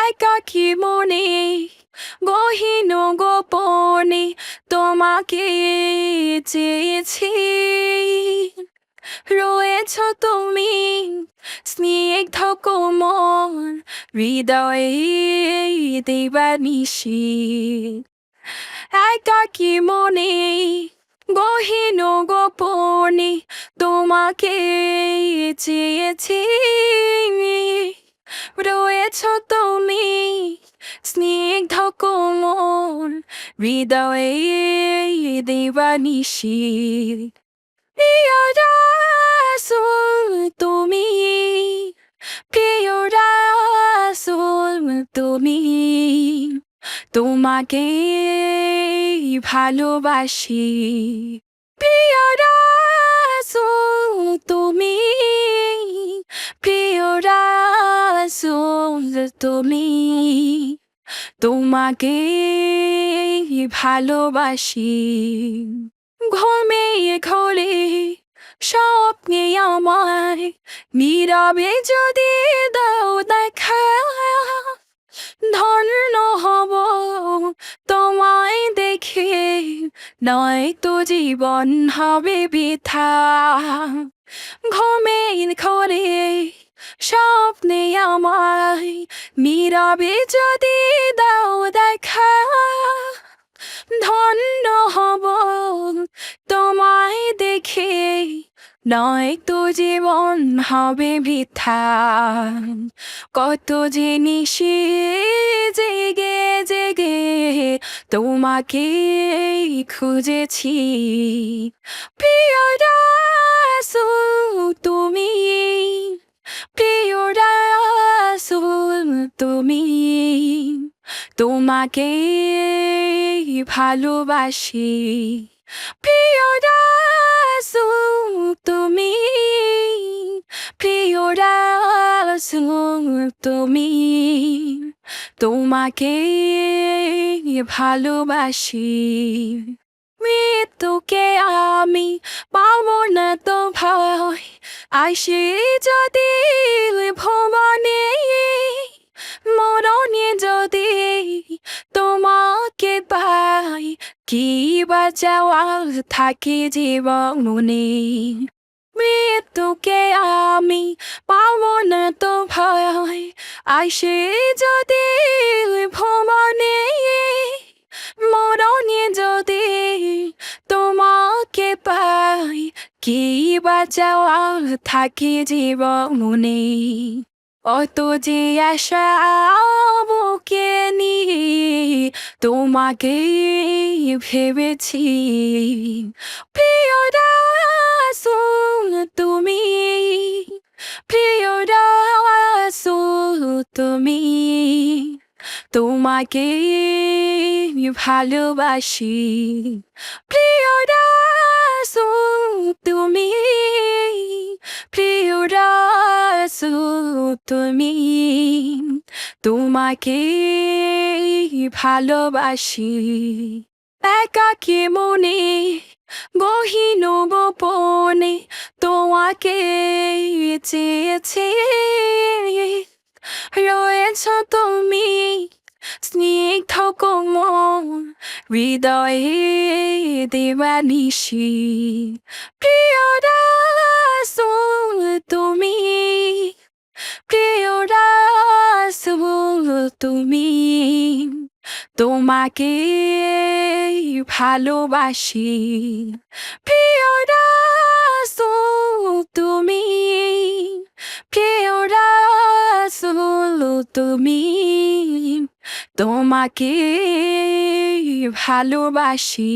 একাকি মনে গহীন গোপনে তোমাকে চেয়েছি রয়েছ তুমি স্নিগ্ধ কোমল হৃদয়ে দেবানিশি একাকি মনে গহীন গোপনে তোমাকে চেয়েছি। রয়েছ তুমি স্নিগ্ধ কোমল হৃদয়ে দেবানিশি। প্রিয় রাসুল, তুমি প্রিয় রাসুল, তুমি তোমাকে ভালোবাসি। প্রিয় রাসুল, তুমি, প্রিয় রাসুল, তুমি, তোমাকে ভালোবাসি। ঘুমিয়ে ঘরে স্বপ্নে আমায় নীরবে যদি দাও দেখা, ধন্য হব দেখে নয় তো জীবন হবে বৃথা। ঘুমে খরে স্বপ্নে আমায় মীরাবে যদি দাও দেখা। ধন্য হব নয় তো জীবন হবে বৃথা। কত জিনিসে জেগে জেগে তোমাকে খুঁজেছি। প্রিয় রাসুল, তুমি প্রিয় রাসুল, তুমি তোমাকে ভালোবাসি। প্রিয় তুমি, তোমাকে ভালোবাসি। মৃত্যুকে আমি পাব না তো ভয়, আসে যদি ভবনে মরণে যদি তোমাকে পাই, কি বা চাওয়ার থাকে জীবনে? মৃত্যুকে আমি পাবো না তো ভয় আসে যদি ভবনে মরণে যদি তোমাকে পাই, কি বা চাওয়ার থাকে জীবনে? অত যে আশা বুকে নিয়ে তোমাকে ভেবেছি। তোমাকে ভালোবাসি। প্রিয় রাসুল, তুমি, প্রিয় রাসুল, তুমি, তোমাকে ভালোবাসি। একাকি মনে গহীন গোপনে তোমাকে চেয়েছে? রয়েছ তুমি স্নিগ্ধ কোমল হৃদয়ে দেবানিশি প্রিয় রাসুল, তুমি প্রিয় রাসুল, তুমি তোমাকে ভালোবাসি। প্রিয় রাসুল, তুমি প্রিয় রাসুল, তুমি তোমাকে ভালোবাসি।